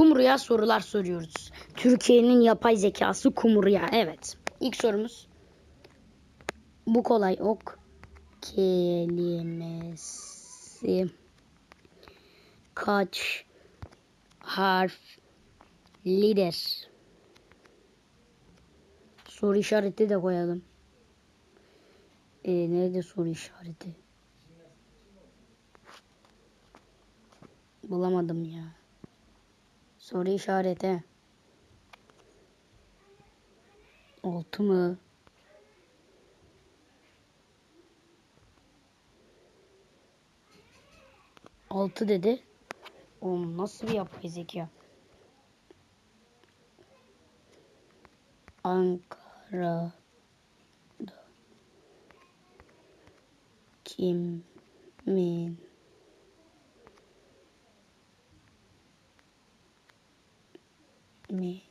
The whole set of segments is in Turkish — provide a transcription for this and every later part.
Kumru'ya sorular soruyoruz. Türkiye'nin yapay zekası Kumru'ya. Evet. İlk sorumuz. Bu kolay ok kelimesi kaç harflidir? Soru işareti de koyalım. Ee, nerede soru işareti? Bulamadım ya. Soru işareti. Altı mı? Altı dedi. Oğlum nasıl bir yapay zeka? Ankara'da kimin mi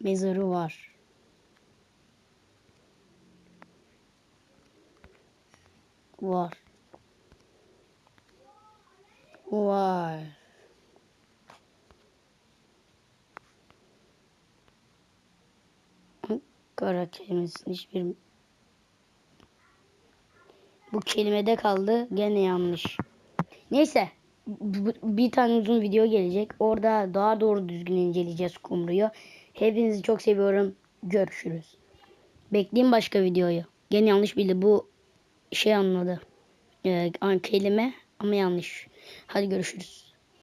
mezarı var. Var. Var. Ankara kelimesinin hiçbir bu kelimede kaldı. Gene yanlış. Neyse. Bir tane uzun video gelecek. Orada daha doğru düzgün inceleyeceğiz kumruyu. Hepinizi çok seviyorum. Görüşürüz. Bekleyin başka videoyu. Gene yanlış bildi. Bu şey anladı. Ee, kelime ama yanlış. Hadi görüşürüz.